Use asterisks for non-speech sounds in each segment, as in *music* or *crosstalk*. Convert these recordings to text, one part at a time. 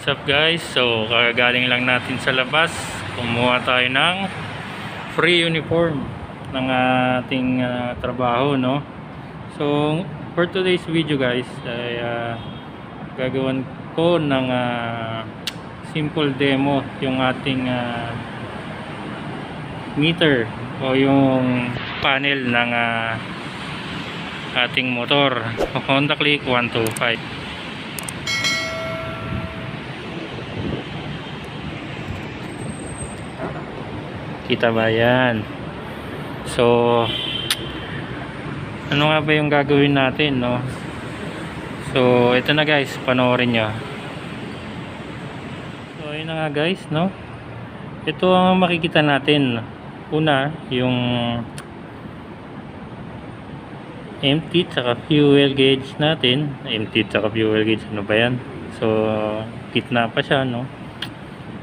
What's guys? So, kagaling lang natin sa labas. Kumuha tayo ng free uniform ng ating ah, trabaho, no? So, for today's video guys, ay ah, gagawin ko ng ah, simple demo yung ating ah, meter o yung panel ng ah, ating motor *laughs* Honda Click 125 kita ba yan? So ano nga ba yung gagawin natin no? So ito na guys panoorin nyo. So ayun na nga guys no? Ito ang makikita natin. Una yung empty tsaka fuel gauge natin. Empty tsaka fuel gauge ano ba yan? So gitna pa siya no?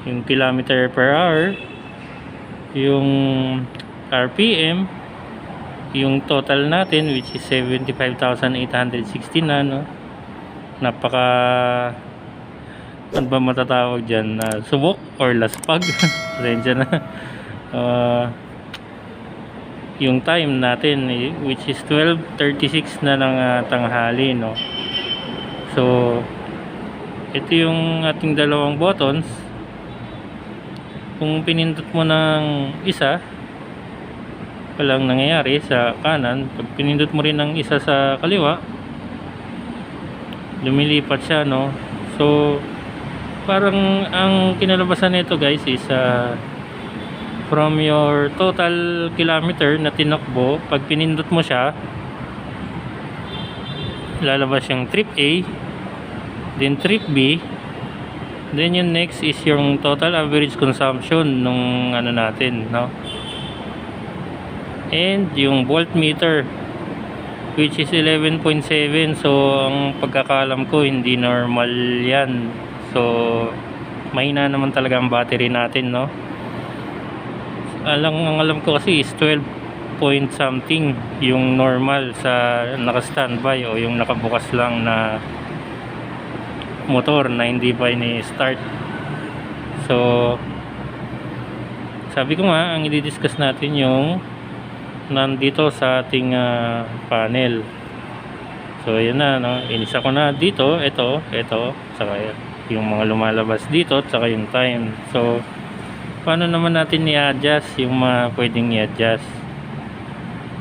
Yung kilometer per hour yung RPM yung total natin which is 75,860 na no? Napaka ano ba matatawag dyan? Na subok or laspag? *laughs* Pasensya na. Ah, yung time natin which is 12.36 na ng ah, tanghali no? So ito yung ating dalawang buttons kung pinindot mo ng isa walang nangyayari sa kanan. Pag pinindot mo rin ng isa sa kaliwa lumilipat siya no? So parang ang kinalabasan nito guys is ah, from your total kilometer na tinakbo pag pinindot mo siya lalabas yung trip A then trip B then yung next is yung total average consumption nung ano natin no? And yung voltmeter which is 11.7 so ang pagkakalam ko hindi normal yan. So mahina naman talaga ang battery natin no? Alam ang alam ko kasi is 12 point something yung normal sa naka standby o yung nakabukas lang na motor na hindi pa ini-start. So sabi ko nga ang i-discuss natin yung nandito sa ating ah, panel. So yun na no? Inisa ko na dito ito ito saka yung mga lumalabas dito saka yung time. So paano naman natin i-adjust yung mga pwedeng i-adjust?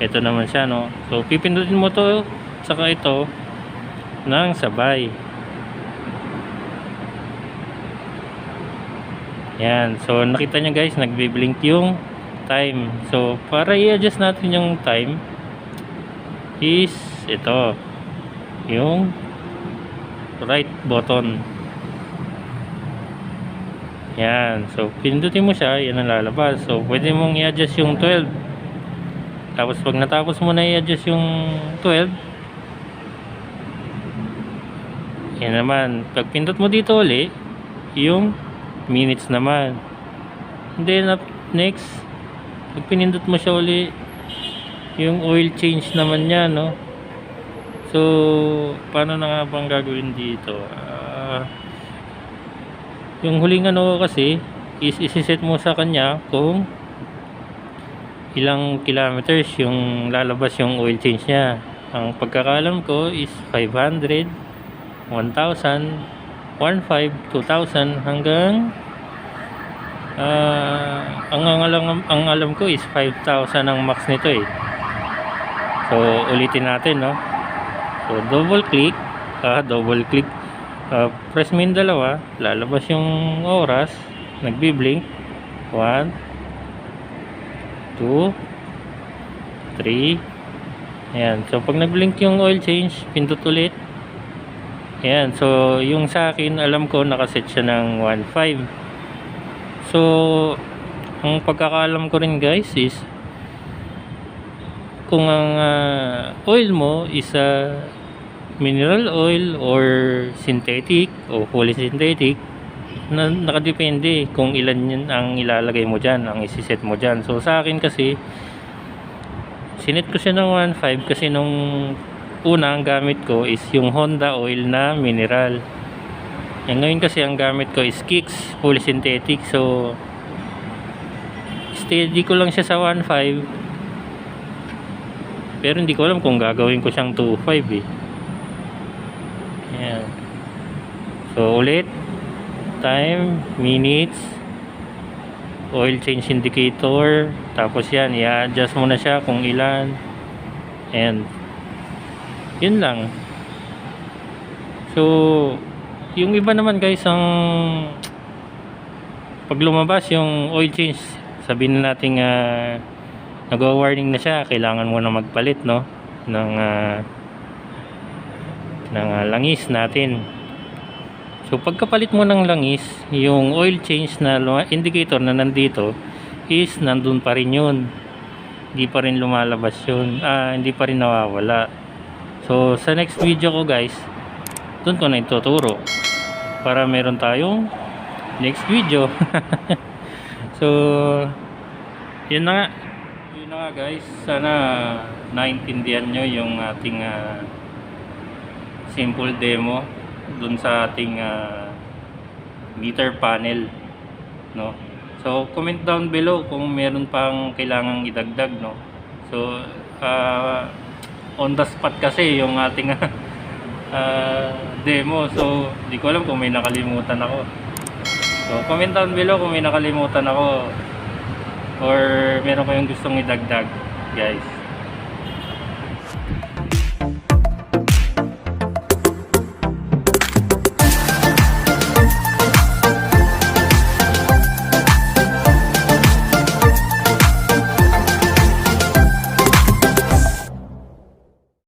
Ito naman siya no? So pipindutin mo to saka ito ng sabay yan so nakita nyo guys nagbiblink yung time so para i-adjust natin yung time is ito yung right button yan. So, pindutin mo siya, yan ang lalabas. So, pwede mong i-adjust yung 12. Tapos, pag natapos mo na i-adjust yung 12, yan naman. Pag pindot mo dito uli, yung minutes naman. And then, up next, pag pinindot mo siya uli, yung oil change naman niya, no? So, paano na nga bang gagawin dito? Ah... Yung huling ano kasi is isiset mo sa kanya kung ilang kilometers yung lalabas yung oil change niya. Ang pagkakalam ko is 500, 1,000, 1,500, 2,000 hanggang ah ang, ang, alam, ang alam ko is 5,000 ang max nito eh. So ulitin natin no. So double click, ah double click Uh, press mo yung dalawa, lalabas yung oras, nagbi-blink. 1 2 3 Ayan. So, pag nag-blink yung oil change, pindot ulit. Ayan. So, yung sa akin, alam ko, nakaset siya ng 1.5. So, ang pagkakaalam ko rin guys is, kung ang uh, oil mo is uh, mineral oil or synthetic o fully synthetic na nakadepende kung ilan yun ang ilalagay mo dyan ang isiset mo dyan so sa akin kasi sinet ko siya ng 1.5 kasi nung una ang gamit ko is yung Honda oil na mineral Yan ngayon kasi ang gamit ko is kicks, fully synthetic. So, steady ko lang siya sa 1.5. Pero hindi ko alam kung gagawin ko siyang 2.5 eh. So, ulit. Time, minutes, oil change indicator. Tapos yan, i-adjust mo na siya kung ilan. And, yun lang. So, yung iba naman guys, ang pag lumabas yung oil change, sabihin na natin uh, nag-warning na siya, kailangan mo na magpalit, no? Ng, ah, ng ah, langis natin. So, pagkapalit mo ng langis, yung oil change na indicator na nandito is nandun pa rin yun. Hindi pa rin lumalabas yun. Ah, hindi pa rin nawawala. So, sa next video ko guys, doon ko na ituturo. Para meron tayong next video. *laughs* so, yun na nga. Yun na nga guys. Sana naintindihan nyo yung ating ah, simple demo dun sa ating ah, meter panel. No? So, comment down below kung meron pang kailangang idagdag. No? So, ah, on the spot kasi yung ating *laughs* ah, demo. So, di ko alam kung may nakalimutan ako. So, comment down below kung may nakalimutan ako or meron kayong gustong idagdag, guys.